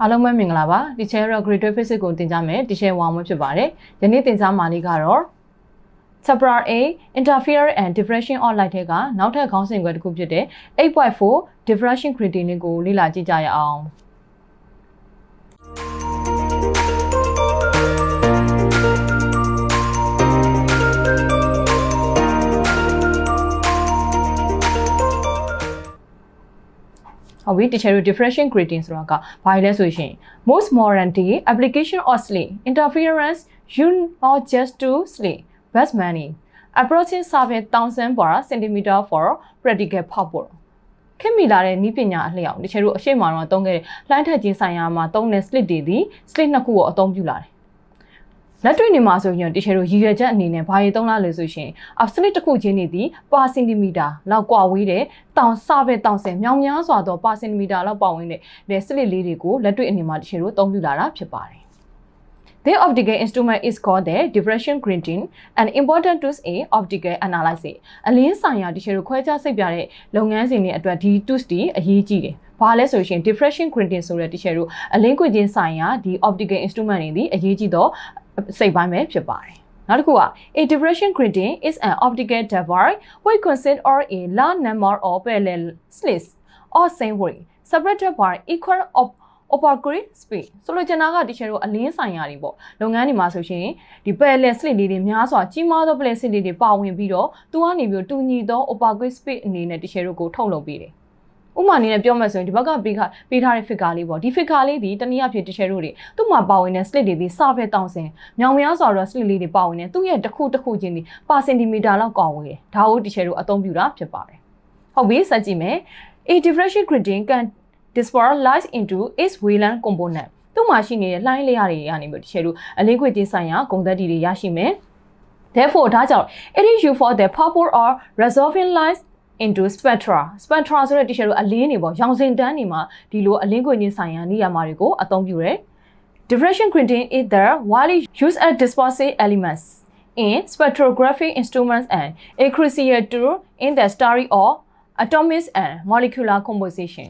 အားလုံးပဲမင်္ဂလာပါဒီ chair ရော grade 12 physics ကိုသင်ကြားမယ်ဒီ chair ဝါမဖြစ်ပါတယ်ယနေ့သင်ကြားမှာလေးကတော့ chapter A interfere and diffraction of light ထဲကနောက်ထပ်ခေါင်းစဉ်ခွဲတစ်ခုဖြစ်တဲ့8.4 diffraction criterion ကိုလေ့လာကြည့်ကြရအောင် ဟုတ်ပြီတချို့ diffraction grading ဆိုတာကဘာလဲဆိုရှင် most modern day application of sleep interference you not just to sleep best money approaching 7000 per centimeter for practical purpose ခင်မိလာတဲ့ဤပညာအလျောက်တချို့တို့အရှိမတော်သုံးခဲ့တဲ့လှိုင်းထက်ချင်းဆိုင်ရာမှာသုံးတဲ့ slit တွေဒီ slit နှစ်ခုကိုအသုံးပြုလာတယ် လက်တွေ့နေမှာဆိုရင်တချို့တို့ရည်ရွယ်ချက်အနေနဲ့ဘာတွေသုံးလာလဲဆိုရှင် absolute တစ်ခုချင်းနေသည်ပါစင်တီမီတာလောက်ကွာဝေးတဲ့တောင်စပဲတောင်စင်မြောင်များစွာသောပါစင်တီမီတာလောက်ပါဝင်တဲ့ဒီစလစ်လေးတွေကိုလက်တွေ့အနေမှာတချို့တို့သုံးပြလာတာဖြစ်ပါတယ် The optical instrument is called the diffraction grating an important tools in optical analysis အလင်းဆိုင်ရာတချို့တို့ခွဲခြားစိတ်ပြတဲ့လုပ်ငန်းစဉ်တွေအတွက်ဒီ tools တွေအရေးကြီးတယ်။ဘာလဲဆိုရင် diffraction grating ဆိုတဲ့တချို့တို့အလင်းကွေချင်းဆိုင်ရာဒီ optical instrument တွေဒီအရေးကြီးတော့ စိတ်ပိုင်းပဲဖြစ်ပါတယ်နောက်တစ်ခုက a diffraction grating is an optical device which consists of a large number of parallel slits or same way separated by equal of opaque space ဆိုလိုချင်တာကဒီချေတို့အလင်းဆိုင်ရာတွေပေါ့လုပ်ငန်းတွေမှာဆိုရှင်ဒီ parallel slit လေးတွေများစွာကြီးမားသော parallel slit လေးတွေပါဝင်ပြီးတော့သူကနေပြီးတူညီသော opaque space အနေနဲ့ဒီချေတို့ကိုထုတ်လုပ်ပေးတယ် ဥမာအနေနဲ့ပြောမှဆိုရင်ဒီဘက်ကပေးခပေးထားတဲ့ figure လေးပေါ့ဒီ figure လေးဒီတနည်းအားဖြင့်တချဲတို့တွေသူ့မှာပါဝင်တဲ့ slit တွေဒီစဖက်တောင်းစင်မြောင်များစွာတော့ slit လေးတွေပါဝင်နေသူ့ရဲ့တစ်ခုတစ်ခုချင်းဒီပါစင်တီမီတာလောက်ကောင်းဝင်တယ်ဒါကိုတချဲတို့အသုံးပြုတာဖြစ်ပါတယ်ဟုတ်ပြီဆက်ကြည့်မယ် a diffraction gradient can disperse light into its wavelength component သူ့မှာရှိနေတဲ့လှိုင်းလျာတွေကနေပြီးတချဲတို့အလင်းခွေချင်းဆိုင်ရာဂုံသက်တီတွေရရှိမယ် therefore ဒါကြောင့် it is used for the purpose of resolving light into spectra spectra ဆိုတဲ့ t-shirt တို့အလင်းတွေပေါ့ရောင်စင်တန်းတွေမှာဒီလိုအလင်းခွင့်ချင်းဆိုင်ရာနေရာမှာတွေကိုအသုံးပြုတယ် diffraction gradient is the widely used as dispersive elements in spectrographic instruments and a crucial tool in the study of atomic and molecular composition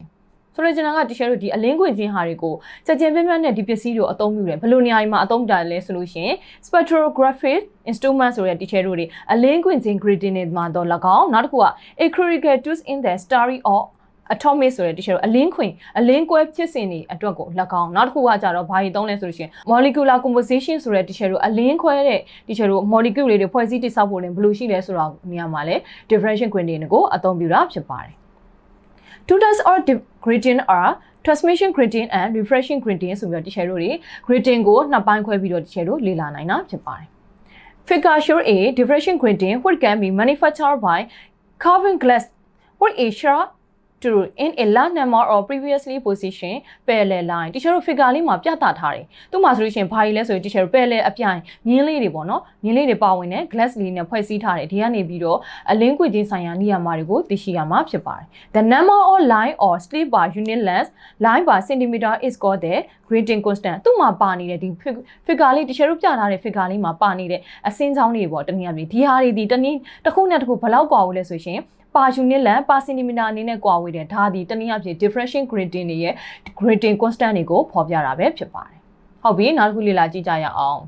ဆိုတော့ကျွန်တော်ကတ shirt တို့ဒီအလင်းခွင့်ချင်းဟာတွေကိုချက်ချင်းပြပြနဲ့ဒီပစ္စည်းတွေကိုအသုံးပြုတယ်ဘယ်လိုနေရာတွေမှာအသုံးပြုတယ်လဲဆိုလို့ရှိရင် spectrographic instrument ဆိုတဲ့ teacher တို့တွေအလင်းခွင့်ချင်း grading တွေမှာတော့၎င်းနောက်တစ်ခုက acrylic tools in the study of atomic ဆိုတဲ့ teacher တို့အလင်းခွင်အလင်းကွဲဖြစ်စဉ်တွေအတွက်ကို၎င်းနောက်တစ်ခုကကြတော့ဘာတွေသုံးလဲဆိုလို့ရှိရင် molecular composition ဆိုတဲ့ teacher တို့အလင်းခွဲတဲ့ teacher တို့ molecule တွေဖွဲ့စည်းတည်ဆောက်ဖို့လည်းဘယ်လိုရှိလဲဆိုတော့နေရာမှာလဲ differentiation gradient ကိုအသုံးပြုတာဖြစ်ပါတယ် Two types of gradient are transmission gradient and refreshing gradient ဆိုပြီးတော့ဒီ share တို့တွေ gradient ကိုနှစ်ပိုင်းခွဲပြီးတော့ဒီ share တို့လေ့လာနိုင်တာဖြစ်ပါတယ်။ Figure show a diffraction gradient which can be manufactured by carbon glass with a sharp to in a large number of previously positioned parallel line တချို့တို့ figure လေးမှာပြသထားတယ်။သူ့မှာဆိုလို့ရှိရင်ဘာကြီးလဲဆိုရင်တချို့ parallel အပြိုင်မြင်းလေးတွေပေါ့နော်။မြင်းလေးတွေပါဝင်တဲ့ glass လေးနဲ့ဖွဲ့စည်းထားတယ်။ဒီကနေပြီးတော့အလင်းကွေချင်းဆိုင်ရာနေရာမှာတွေကိုသိရှိရမှာဖြစ်ပါတယ်။ The number of line or slip per unit length line per centimeter is called the gradient constant သူ့မှာပါနေတဲ့ဒီ figure လေးတချို့တို့ပြထားတဲ့ figure လေးမှာပါနေတဲ့အစင်းချောင်းတွေပေါ့တနည်းအားဖြင့်ဒီဟာတွေဒီတနည်းတစ်ခုနဲ့တစ်ခုဘယ်လောက်ကွာဘူးလဲဆိုရှင် ပါယူနစ်လန်ပါစင်တီမီတာအနေနဲ့ကွာဝေးတယ်ဒါဒီတနည်းအားဖြင့် diffraction gradient တွေရဲ့ gradient constant တွေကိုဖော်ပြတာပဲဖြစ်ပါတယ်ဟုတ်ပြီနောက်တစ်ခုလေ့လာကြည့်ကြရအောင်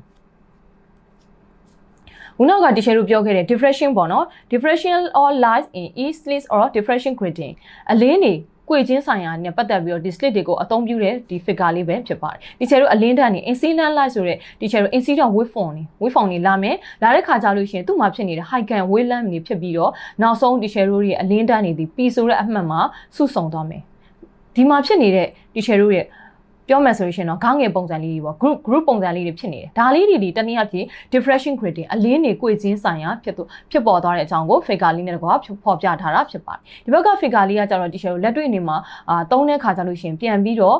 ခုနောက်ကတချို့တို့ပြောခဲ့တဲ့ diffraction ပေါ့နော် diffraction or lies in east list or diffraction gradient အလင်းတွေ ကွေချင်းဆိုင်ရာနဲ့ပတ်သက်ပြီးတော့ဒီ slit တွေကိုအသုံးပြုတဲ့ဒီ figure လေးပဲဖြစ်ပါတယ်ဒီချေတို့အလင်းတန်းနေ incident light ဆိုတဲ့ဒီချေတို့ incident waveform နေ waveform နေလာမယ်လာတဲ့ခါကျလို့ရှိရင်သူ့မှာဖြစ်နေတဲ့ high can wavelength နေဖြစ်ပြီးတော့နောက်ဆုံးဒီချေတို့ရဲ့အလင်းတန်းနေဒီ P ဆိုတဲ့အမှတ်မှာစုဆုံသွားမယ်ဒီမှာဖြစ်နေတဲ့ဒီချေတို့ရဲ့ ပြောမယ်ဆိုရင်တော့ခေါင်းငယ်ပုံစံလေးတွေပေါ့ group group ပုံစံလေးတွေဖြစ်နေတယ်ဒါလေးတွေဒီတနည်းအားဖြင့် diffraction gradient အလင်းတွေကိုချင်းဆိုင်ရာဖြစ်ဖြစ်ပေါ်သွားတဲ့အကြောင်းကို figure လေးနဲ့တကွာဖော်ပြထားတာဖြစ်ပါတယ်ဒီဘက်က figure လေးကကျတော့ဒီ share လက်တွေ့အနေမှာအာသုံးတဲ့ခါကျလို့ရှိရင်ပြန်ပြီးတော့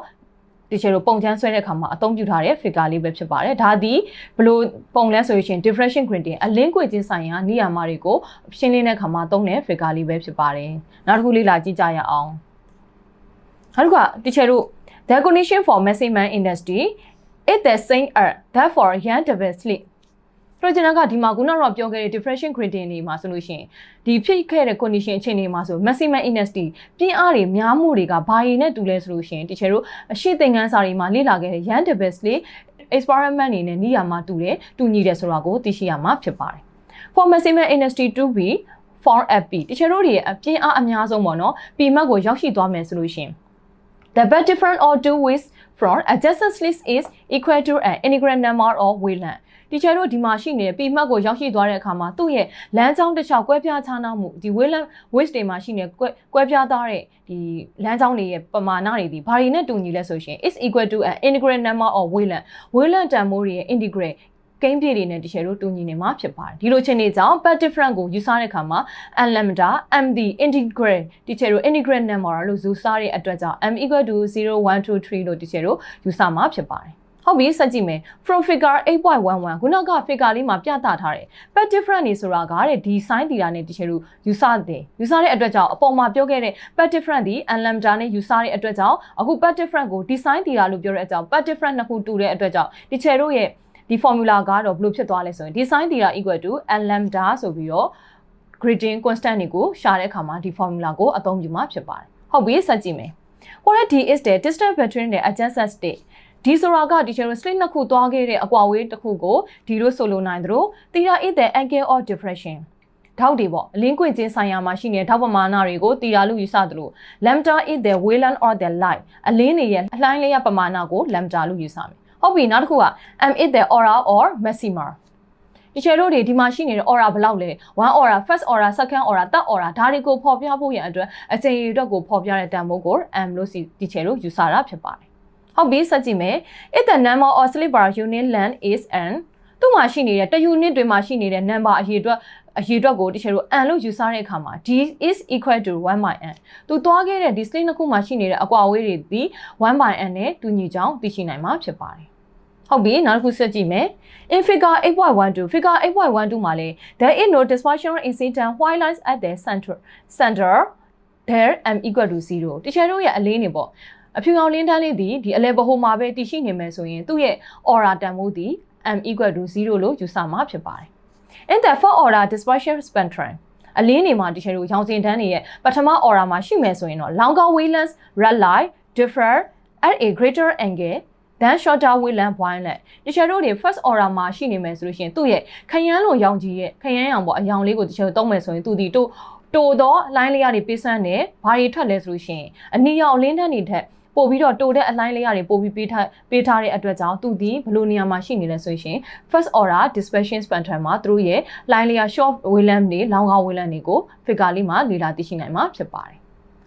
ဒီချေတို့ပုံချမ်းဆွဲတဲ့အခါမှာအသုံးပြုထားတဲ့ figure လေးပဲဖြစ်ပါတယ်။ဒါသည်ဘလို့ပုံလဲဆိုရင် diffraction gradient အလင်းကွေချင်းဆိုင်ရာနေရာမှာတွေကိုရှင်းလင်းတဲ့အခါမှာသုံးတဲ့ figure လေးပဲဖြစ်ပါတယ်။နောက်တစ်ခုလေးလာကြည့်ကြရအောင်။နောက်တစ်ခုကဒီချေတို့ The condition for maximum industry is the same earth. Therefore, young double sleep. ဆိုတော့ကျွန်တော်ကဒီမှာခုနကတော့ပြောခဲ့တဲ့ diffraction gradient တွေမှာဆိုလို့ရှိရင်ဒီဖြစ်ခဲ့တဲ့ condition အခြေအနေမှာဆို maximum intensity ပြင်းအားတွေများမှုတွေကဘာရည်နဲ့တူလဲဆိုလို့ရှိရင်တချို့အရှိသင်ခန်းစာတွေမှာလေ့လာခဲ့တဲ့ Yan Debesly experiment အနေနဲ့နေရာမှာတူတယ်တူညီတယ်ဆိုတာကိုသိရှိရမှာဖြစ်ပါတယ် for maximum intensity to be for fp တချို့တို့တွေအပြင်းအားအများဆုံးပေါ့နော် p max ကိုရောက်ရှိသွားမယ်ဆိုလို့ရှိရင် the best difference or two ways from adjacent list is equal to an integer number of wavelength ဒီချာတို့ဒီမှာရှိနေတဲ့ p max ကိုရောက်ရှိသွားတဲ့အခါမှာသူ့ရဲ့လမ်းကြောင်းတစ်လျှောက်ကွဲပြားခြားနားမှုဒီ wavelength waves တွေမှာရှိနေတဲ့ကွဲကွဲပြားသွားတဲ့ဒီလမ်းကြောင်းတွေရဲ့ပမာဏတွေဒီဘာတွေနဲ့တူညီလဲဆိုရှင် is equal to an integer number of wavelength wavelength တန်ဖိုးတွေရဲ့ integer ကိန်းပြည့်တွေနဲ့တ share တို့တူညီနေမှာဖြစ်ပါတယ်ဒီလိုချင်းနေကြောင်း pad different ကိုယူဆတဲ့အခါမှာ n lambda m the integral တ share တို့ integral number လို့ယူဆတဲ့အတွက်ကြောင့် m equal to 0 1 2 3လို့တ share တို့ယူဆမှာဖြစ်ပါတယ်ဟုတ်ပြီစက်ကြည့်မယ် from figure 8.11ခုနက figure လေးမှာပြသထားတယ် pad different နေဆိုတာကတဲ့ဒီ sin theta နဲ့တ share တို့ယူဆတယ်ယူဆတဲ့အတွက်ကြောင့်အပေါ်မှာပြောခဲ့တဲ့ pad different ဒီ n lambda နဲ့ယူဆတဲ့အတွက်ကြောင့်အခု pad different ကိုဒီ sin theta လို့ပြောတဲ့အကြောင်း pad different နှစ်ခုတူတဲ့အတွက်ကြောင့်တ share တို့ရဲ့ ဒီ formula ကတော့ဘယ်လိုဖြစ်သွားလဲဆိုရင်ဒီ sin theta equal to n lambda ဆိုပြီးတော့ gradient constant တွေကိုရှာတဲ့အခါမှာဒီ formula ကိုအသုံးပြုမှာဖြစ်ပါတယ်ဟုတ်ပြီဆက်ကြည့်မယ် what d is the distance between the adjacent state ဒီဆိုတာကဒီ cherry slit နှစ်ခုသွားခဲ့တဲ့အကွာဝေးတစ်ခုကိုဒီလိုဆိုလိုနိုင်သလို theta is the angle of diffraction ဓာတ်တွေပေါ့အလင်းကွင့်ချင်းဆိုင်ရာမှာရှိနေတဲ့ဓာတ်ပမာဏတွေကိုတီတာလို့ယူဆသလို lambda is the wavelength or the light အလင်းတွေရဲ့အလှိုင်းလေးရပမာဏကို lambda လို့ယူဆမယ် ဟုတ်ပြီနောက်တစ်ခုက m is the aura or maxima ဒီချေတို့တွေဒီမှာရှိနေတဲ့ aura ဘယ်လောက်လဲ1 aura first aura second aura third aura ဒါတွေကိုဖော်ပြဖို့ရန်အတွက်အချိန်ရအတွက်ကိုဖော်ပြတဲ့တန်ဖိုးကို m လို့စီဒီချေတို့ယူဆတာဖြစ်ပါတယ်ဟုတ်ပြီဆက်ကြည့်မယ် if the number of slip bar unit length is n သူ့မှာရှိနေတဲ့တ unit တွေမှာရှိနေတဲ့ number အရေးအတွက်အရေးအတွက်ကိုတချို့ n လို့ယူဆတဲ့အခါမှာ d is equal to 1 by n သူသွားခဲ့တဲ့ဒီ slip နှစ်ခုမှာရှိနေတဲ့အကွာအဝေးတွေဒီ1 by n နဲ့တူညီကြောင်းသိရှိနိုင်မှာဖြစ်ပါတယ် ဟုတ်ပြီနောက်တစ်ခုဆက်ကြည့်မယ် in figure 8.12 figure 8.12မှာလေ there is no dispersion incident while lies at the center center there m equal to 0တချို့ရဲ့အလင်းနေပေါ့အဖြူအောင်လင်းတန်းလေးဒီဒီအလဲဘဟိုမှာပဲတည်ရှိနေမယ်ဆိုရင်သူ့ရဲ့ aura တန်ဖိုးဒီ m equal to 0လို့ယူဆမှာဖြစ်ပါတယ် in the fourth order dispersion spectrum အလင်းနေမှာတချို့ရောင်စင်တန်းတွေရဲ့ပထမ aura မှာရှိမယ်ဆိုရင်တော့ longer wavelength red light differ at a greater angle than shorter wavelength violet တချို့တို့တွေ first aura မှာရှိနေမယ်ဆိုလို့ရှိရင်သူ့ရဲ့ခရမ်းလိုရောင်ကြီးရဲ့ခရမ်းရောင်ပေါ့အရောင်လေးကိုတချို့သုံးမယ်ဆိုရင်သူဒီတို့တိုတော့ line လေးကနေပေးစမ်းတယ်ဘာတွေထွက်လဲဆိုလို့ရှိရင်အနီရောင်လင်းတန်းတွေထက်ပို့ပြီးတော့တိုတဲ့အလိုင်းလေးရတယ်ပို့ပြီးပေးထားပေးထားတဲ့အတွက်ကြောင့်သူဒီဘယ်လိုနေရာမှာရှိနေလဲဆိုရင် first order dispersion spectrum မှာသူတို့ရဲ့ line layer short wavelength တွေ long wavelength တွေကို figure လေးမှာလေ့လာသိရှိနိုင်မှာဖြစ်ပါတယ်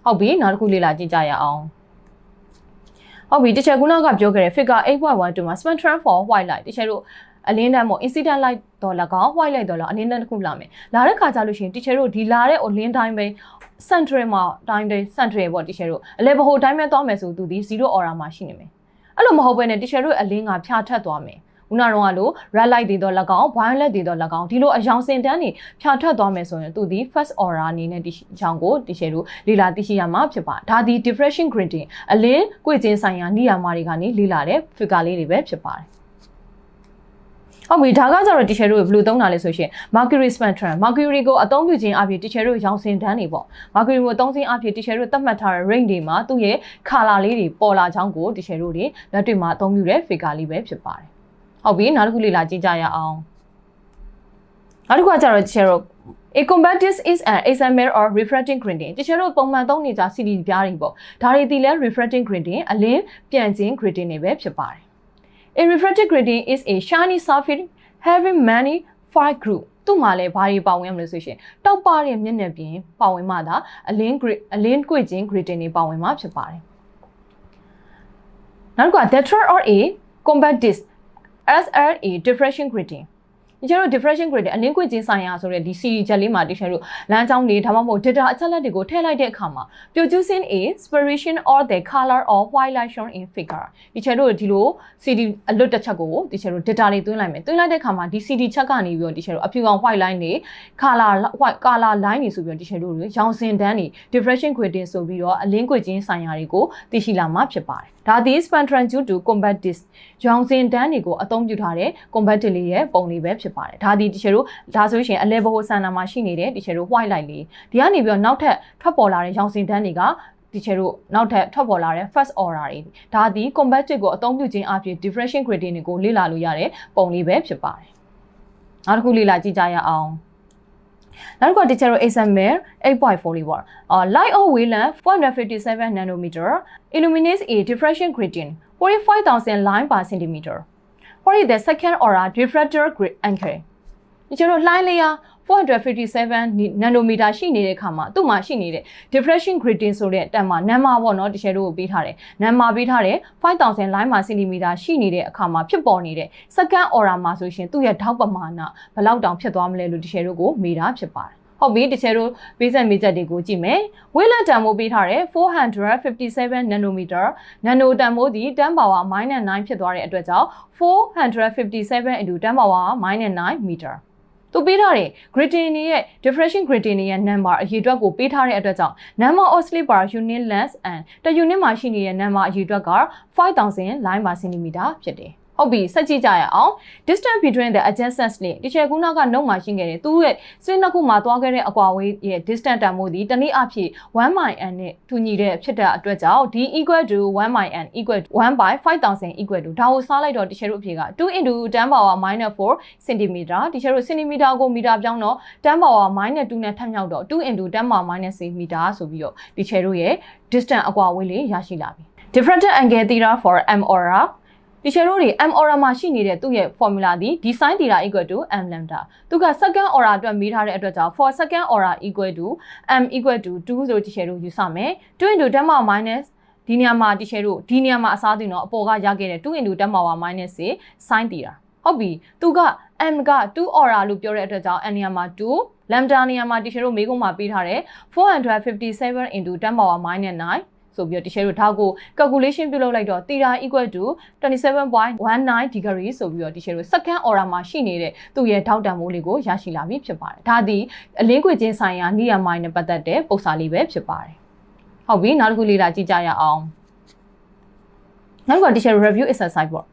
ဟုတ်ပြီနောက်တစ်ခုလေ့လာကြည့်ကြရအောင် ဟုတ်ပြီတချို့ခုနကပြောခဲ့တဲ့ figure 8.12မှာ spectrum for white light တချို့တို့အလင်းတန်းပေါ့ incident light တော့၎င်း white light တော့၎င်းအလင်းတန်းတစ်ခုလာမယ်လာတဲ့ခါကျလို့ရှိရင် teacher တို့ဒီလာတဲ့အလင်းတိုင်းပဲ central မှာတိုင်းတိုင်း central ပေါ့ teacher တို့အလဲဘဟိုတိုင်းပဲသွားမယ်ဆိုသူဒီ0 aura မှာရှိနေမယ်အဲ့လိုမဟုတ်ဘဲနဲ့ teacher တို့အလင်းကဖြာထက်သွားမယ် ခုနကတော့လို့ red light တွေတော့၎င်း violet တွေတော့၎င်းဒီလိုအယောင်စင်တန်းတွေဖြာထွက်သွားမယ်ဆိုရင်သူဒီ first aura အနေနဲ့ဒီအကြောင်းကိုဒီရှယ်တို့လေ့လာသိရှိရမှာဖြစ်ပါဒါဒီ diffraction gradient အလင်းကိုကျင်းဆိုင်ရာနေရာမှာတွေကနေလေ့လာတဲ့ figure လေးတွေပဲဖြစ်ပါတယ်ဟုတ်ပြီဒါကကြတော့ teacher တို့ဘယ်လိုသုံးတာလဲဆိုရှင် mercury spectrum mercury ကိုအသုံးပြုခြင်းအပြင် teacher တို့ရောင်စင်တန်းတွေပေါ့ mercury ကိုအသုံးခြင်းအပြင် teacher တို့သတ်မှတ်ထားတဲ့ range တွေမှာသူ့ရဲ့ color လေးတွေပေါ်လာချောင်းကို teacher တို့တွေလက်တွေ့မှာအသုံးပြုတဲ့ figure လေးပဲဖြစ်ပါတယ် ဟုတ်ပြီနောက်တစ်ခုလေ့လာကြည့်ကြရအောင်နောက်တစ်ခုကကြတော့ teacher တို့ A combatis is an example of refracting gradient တချို့တို့ပုံမှန်သုံးနေကြ CD ပြားတွေပေါ့ဒါတွေဒီလဲ refracting gradient အလင်းပြန်ခြင်း gradient တွေပဲဖြစ်ပါတယ် A refracting gradient is a shiny surface having many five group သူ့မှာလည်းဘာတွေပါဝင်ရမလဲဆိုရှင်တောက်ပတဲ့မျက်နှာပြင်ပါဝင်မှသာအလင်း grade အလင်းကွေ့ခြင်း gradient တွေပါဝင်မှာဖြစ်ပါတယ်နောက်တစ်ခုက the third or a combat disc SRA diffraction gradient ဒီ ကျတော့ diffraction gradient အလင်းကွေ့ခြင်းဆိုင်ရာဆိုတဲ့ဒီ CD ချက်လေးမှာတခြားတို့လမ်းကြောင်းတွေဒါမှမဟုတ် data အချက်လက်တွေကိုထည့်လိုက်တဲ့အခါမှာ producing a separation or the color of white light shown in figure ဒီချက်တို့ဒီလို CD အလွတ်တစ်ချက်ကိုဒီချက်တို့ data တွေသွင်းလိုက်မယ်သွင်းလိုက်တဲ့အခါမှာဒီ CD ချက်ကနေပြီးတော့ဒီချက်တို့အဖြူကောင် white line တွေ color white color line တွေဆိုပြီးတော့ဒီချက်တို့ရောင်စင်တန်းတွေ diffraction gradient ဆိုပြီးတော့အလင်းကွေ့ခြင်းဆိုင်ရာတွေကိုသိရှိလာမှာဖြစ်ပါတယ်ဒါသည် spectrum due to combat disc ရောင်စင်တန်းတွေကိုအသုံးပြုထားတဲ့ combat disc လေးရဲ့ပုံလေးပဲဖြစ်ပါတယ်ဒါသည်တချို့တို့ဒါဆိုရှင်အလဲဘဟိုဆန္ဒမှာရှိနေတဲ့တချို့တို့ white light လေးဒီကနေပြီးတော့နောက်ထပ်ထွက်ပေါ်လာတဲ့ရောင်စင်တန်းတွေကဒီချေတို့နောက်ထပ်ထွက်ပေါ်လာတဲ့ first order တွေဒါသည် combat ကိုအသုံးပြုခြင်းအပြင် diffraction gradient တွေကိုလေ့လာလို့ရတဲ့ပုံလေးပဲဖြစ်ပါတယ်နောက်တစ်ခုလေ့လာကြည့်ကြရအောင်နောက်တစ်ခု teacher example 8.44 uh, light or wavelength 457 nanometer illuminates a diffraction gradient 45000 line per centimeter what is the second order diffractor angle ဒီကျတော့ line layer 457 nanometer ရှိနေတဲ့ခါမှာသူ့မှာရှိနေတဲ့ diffraction gradient ဆိုတဲ့တက်မှာ number ပေါ့နော်တကယ်တို့ကိုပေးထားတယ် number ပေးထားတယ်5000 line per centimeter ရှိနေတဲ့အခါမှာဖြစ်ပေါ်နေတဲ့ second order မှာဆိုရှင်သူ့ရဲ့ထောက်ပမာဏဘယ်လောက်တောင်ဖြစ်သွားမလဲလို့တကယ်တို့ကိုမေးတာဖြစ်ပါတယ် ဟုတ်ပြီတကယ်လို့ပေးဆက်မေးချက်တွေကိုကြည့်မယ်ဝေးလန်တန်မိုးပေးထားတယ်457 nanometer nano တန်မိုးဒီ10 power -9 ဖြစ်သွားတဲ့အတွက်ကြောင့်457 into 10 power -9 meter သူပေးထားတဲ့ gradient ရဲ့ diffraction gradient ရဲ့ number အရေအတွက်ကိုပေးထားတဲ့အတွက်ကြောင့် number of slip per unit length and တ unit မှာရှိနေတဲ့ number အရေအတွက်က5000 line per centimeter ဖြစ်တယ် ဟုတ်ပြီဆက်ကြည့်ကြရအောင် distance between the adjacent slit ဒီချက်ကူနာကနှုတ်မှာရှိခဲ့တယ်သူ့ရဲ့ slit နှစ်ခုမှာသွားခဲ့တဲ့အကွာအဝေးရဲ့ distance တန်ဖိုးဒီတနည်းအားဖြင့်1 by n နဲ့တူညီတဲ့ဖြစ်တဲ့အတွက်ကြောင့် d equal to 1 by n equal to 1 by 5000 equal to ဒါကိုစားလိုက်တော့ဒီချက်တို့အဖြေက2 into 10 power minus 4 cm ဒီချက်တို့ cm ကိုမီတာပြောင်းတော့10 power minus 2နဲ့ထပ်မြောက်တော့2 into 10 power minus 6 meter ဆိုပြီးတော့ဒီချက်တို့ရဲ့ distance အကွာအဝေးလေးရရှိလာပြီ differential angle theta for m aura ဒီချေတို့တွေ m aura မှာရှိနေတဲ့သူ့ရဲ့ formula ဒီ d sin theta equal to m lambda သူက second aura အတွက်မေးထားတဲ့အတွက်ကြောင့် for second aura equal to m equal to 2ဆိုဒီချေတို့ယူဆမယ်2 into 10 power minus ဒီနေရာမှာဒီချေတို့ဒီနေရာမှာအစားတင်တော့အပေါ်ကရခဲ့တဲ့2 into 10 power minus 6 sin theta ဟုတ်ပြီသူက m က2 aura လို့ပြောတဲ့အတွက်ကြောင့် n နေရာမှာ2 lambda နေရာမှာဒီချေတို့မေးခွန်းမှာပေးထားတဲ့457 into 10 power minus 9 ဆိုပြီးတော့တချို့တို့ဒါကို calculation ပြုလုပ်လိုက်တော့ theta equal to 27.19 degree ဆိုပြီးတော့တချို့တို့ second order မှာရှိနေတဲ့သူ့ရဲ့ထောက်တံမိုးလေးကိုရရှိလာပြီဖြစ်ပါတယ်ဒါသည်အလင်းခွေချင်းဆိုင်ရာနေရာမိုင်းနဲ့ပတ်သက်တဲ့ပုံစံလေးပဲဖြစ်ပါတယ်ဟုတ်ပြီနောက်တစ်ခုလေ့လာကြည့်ကြရအောင်နောက်တစ်ခုတချို့ review exercise ပေါ့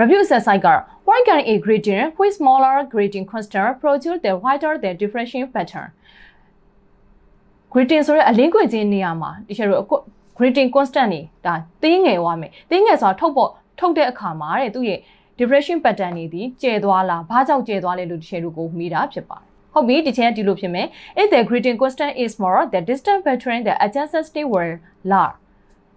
review exercise က why can a gradient with smaller gradient constant produce the wider the differentiation pattern gradient ဆိုတဲ့အလင်းခွေချင်းနေရာမှာတချို့တို့ gradient constant နေဒါတင်းငယ်သွားမယ်တင်းငယ်ဆိုတာထုတ်ဖို့ထုတ်တဲ့အခါမှာတဲ့သူ့ရဲ့ diffraction pattern နေသည်ကျဲသွားလားဘာကြောင့်ကျဲသွားလဲလို့ဒီချေတို့ကိုမိတာဖြစ်ပါတယ်ဟုတ်ပြီဒီချက်ကဒီလိုဖြစ်မယ် if the gradient constant is more the distance between the adjacent state were large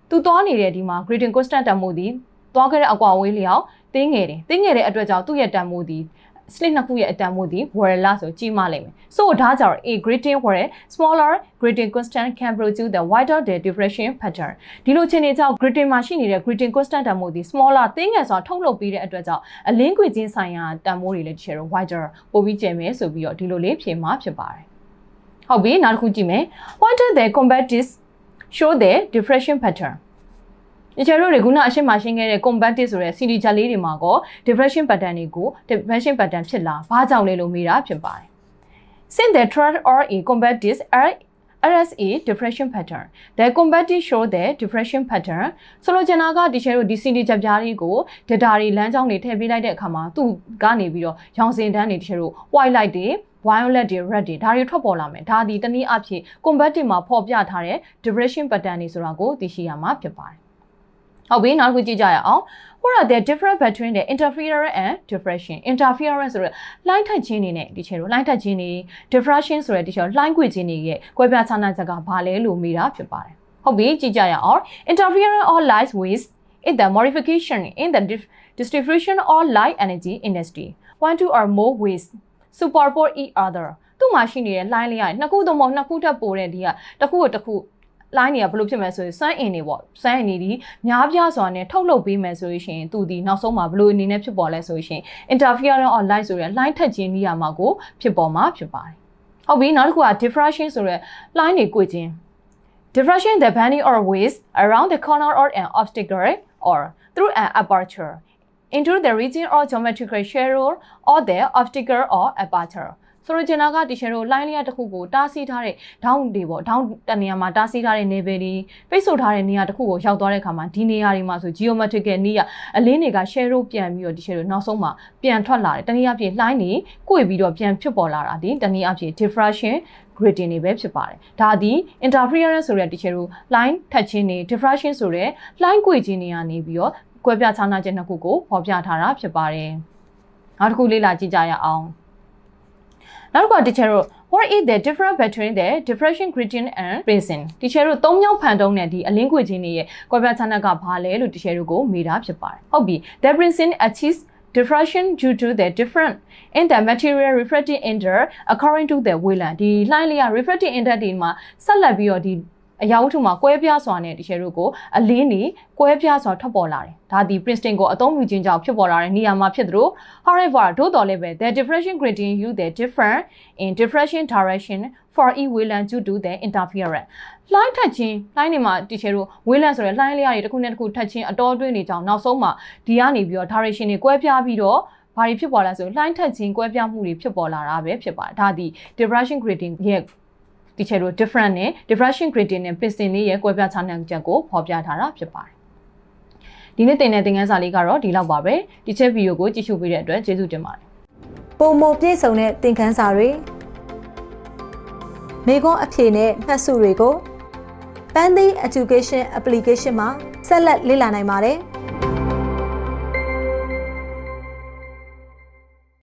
သူသွားနေတဲ့ဒီမှာ gradient constant တန်ဖိုးသည်သွားခဲ့တဲ့အကွာအဝေးလျောက်တင်းငယ်တယ်တင်းငယ်တဲ့အတွက်ကြောင့်သူ့ရဲ့တန်ဖိုးသည် slit နှစ်ခုရဲ့အတန်ဖိုးသည် were လားဆိုကြည့်မှလိမ့်မယ်။ so ဒါကြောင့် a gradient were smaller gradient constant can produce the wider the diffraction pattern ဒီလိုချင်းနေကြောင့် gradient မှာရှိနေတဲ့ gradient constant တန်ဖိုးသည် smaller သိငယ်စွာထုတ်လုပ်ပြီးတဲ့အတွက်ကြောင့်အလင်းကွေချင်းဆိုင်ရာတန်ဖိုးတွေလည်းဒီချေတော့ wider ပိုပြီးကျယ်မယ်ဆိုပြီးတော့ဒီလိုလေးဖြေမှာဖြစ်ပါတယ်။ဟုတ်ပြီနောက်တစ်ခုကြည့်မယ်။ wider the combatis show the diffraction pattern ဒီချာတို့တွေခုနအရှင်းမှာရှင်းခဲ့တဲ့ compactive ဆိုတဲ့ CD ချက်လေးတွေမှာကော depression pattern တွေကို depression pattern ဖြစ်လာဘာကြောင့်လဲလို့မေးတာဖြစ်ပါတယ် Since the threat or a compactive are RSA depression pattern the compactive show the depression pattern ဆိုလိုချင်တာကဒီချဲတို့ဒီ CD ချက်ပြားလေးကို data တွေလမ်းကြောင်းတွေထည့်ပေးလိုက်တဲ့အခါမှာသူ့ကနေပြီးတော့ရောင်စင်တန်းတွေဒီချဲတို့ white light တွေ violet တွေ red တွေဒါတွေထွက်ပေါ်လာမယ်ဒါဒီတနည်းအားဖြင့် compactive မှာဖော်ပြထားတဲ့ depression pattern တွေဆိုတာကိုသိရှိရမှာဖြစ်ပါတယ် ဟုတ်ပြီနောက်တစ်ခုကြည့်ကြရအောင် what are the difference between the interference and diffraction interference ဆိုတော့ line ထက်ချင်းနေနဲ့ဒီချေတို့ line ထက်ချင်းနေ diffraction ဆိုတဲ့ဒီချေ line ခွေချင်းနေရဲ့ကွဲပြားခြားနားချက်ကဘာလဲလို့မေးတာဖြစ်ပါတယ်ဟုတ်ပြီကြည့်ကြရအောင် interference or light with in the modification in the distribution or light energy industry one two or more ways superpose each other သူ့မှာရှိနေတဲ့ line လေးကနှစ်ခုသုံးပုံနှစ်ခုထပ်ပိုတဲ့ဒီကတစ်ခုကိုတစ်ခု line တွေကဘယ်လိုဖြစ်မလဲဆိုရင်စွမ်းအင်တွေပေါ့စွမ်းအင်တွေဒီများပြားစွာနဲ့ထုတ်လုပ်ပေးမယ်ဆိုရင်သူဒီနောက်ဆုံးမှာဘယ်လိုအနေနဲ့ဖြစ်ပေါ်လဲဆိုရင် interference or light ဆိုတဲ့ line ထက်ချင်းနေရာမှာကိုဖြစ်ပေါ်မှာဖြစ်ပါတယ်ဟုတ်ပြီနောက်တစ်ခုက diffraction ဆိုတဲ့ line တွေကိုချင်း diffraction the bending or ways around the corner or an obstacle or through an aperture into the region or geometrical shadow or the obstacle or aperture ဆိုလိုချင်တာကတီချာတို့ line လေးတစ်ခုကိုတားဆီးထားတဲ့ဒေါင်းတွေပေါ့ဒေါင်းတနေရာမှာတားဆီးထားတဲ့ level တွေပိတ်ဆို့ထားတဲ့နေရာတစ်ခုကိုရောက်သွားတဲ့အခါမှာဒီနေရာတွေမှာဆို geometrical နည်းကအလင်းတွေက share တို့ပြန်ပြီးတော့တီချာတို့နောက်ဆုံးမှာပြန်ထွက်လာတယ်တနည်းအားဖြင့် line တွေကိုယ်ပြီးတော့ပြန်ဖြစ်ပေါ်လာတာဒီတနည်းအားဖြင့် diffraction grading တွေပဲဖြစ်ပါတယ်ဒါဒီ interference ဆိုတဲ့ teacher တို့ line ထပ်ချင်းတွေ diffraction ဆိုတဲ့ line ကွေချင်းတွေကနေပြီးတော့ကွဲပြားခြားနားချက်နှစ်ခုကိုဖော်ပြထားတာဖြစ်ပါတယ်နောက်တစ်ခုလေ့လာကြည့်ကြရအောင် နောက်တစ်ခုက teacher တို့ what is the difference between the diffraction gradient and prism teacher တို့သုံးမြောက်ဖန်တုံးတဲ့ဒီအလင်းကွေချင်းတွေရဲ့ကွဲပြားခြားနားကဘာလဲလို့ teacher တို့ကိုမေးတာဖြစ်ပါတယ်ဟုတ်ပြီ the prism achieves diffraction due to the different in the material refracting index according to the wavelength ဒီ line လေးက refracting index ဒီမှာဆက်လက်ပြီးတော့ဒီ အရာဝတ္ထုမှာကွဲပြားစွာနဲ့တချို့တို့ကိုအလင်းတွေကွဲပြားစွာထွက်ပေါ်လာတယ်။ဒါဒီ Princeton ကိုအသုံးပြုခြင်းကြောင့်ဖြစ်ပေါ်လာတဲ့နေရာမှာဖြစ်သလို however တို့တော်လည်းပဲ the diffraction gradient use the different in diffraction direction for e wavelength due to the interference line ထက်ချင်း line တွေမှာတချို့တို့ wavelength ဆိုတဲ့ line လေးတွေတစ်ခုနဲ့တစ်ခုထက်ချင်းအတော်တွင်းနေကြောင်းနောက်ဆုံးမှာဒီကနေပြီးတော့ direction တွေကွဲပြားပြီးတော့ဘာတွေဖြစ်ပေါ်လာဆို line ထက်ချင်းကွဲပြားမှုတွေဖြစ်ပေါ်လာတာပဲဖြစ်ပါတယ်ဒါဒီ diffraction gradient ရဲ့ ဒီချေတို့ different နဲ့ diffraction gradient နဲ့ piston လေးရဲ့ကွဲပြားခြားနားချက်ကိုဖော်ပြထားတာဖြစ်ပါတယ်ဒီနေ့တင်တဲ့သင်ခန်းစာလေးကတော့ဒီလောက်ပါပဲဒီချက်ဗီဒီယိုကိုကြည့်ရှုပေးတဲ့အတွက်ကျေးဇူးတင်ပါတယ်ပုံမပြည့်စုံတဲ့သင်ခန်းစာတွေမိခွန်းအဖြေနဲ့မှတ်စုတွေကို Pandy Education Application မှာဆက်လက်လေ့လာနိုင်ပါတယ်။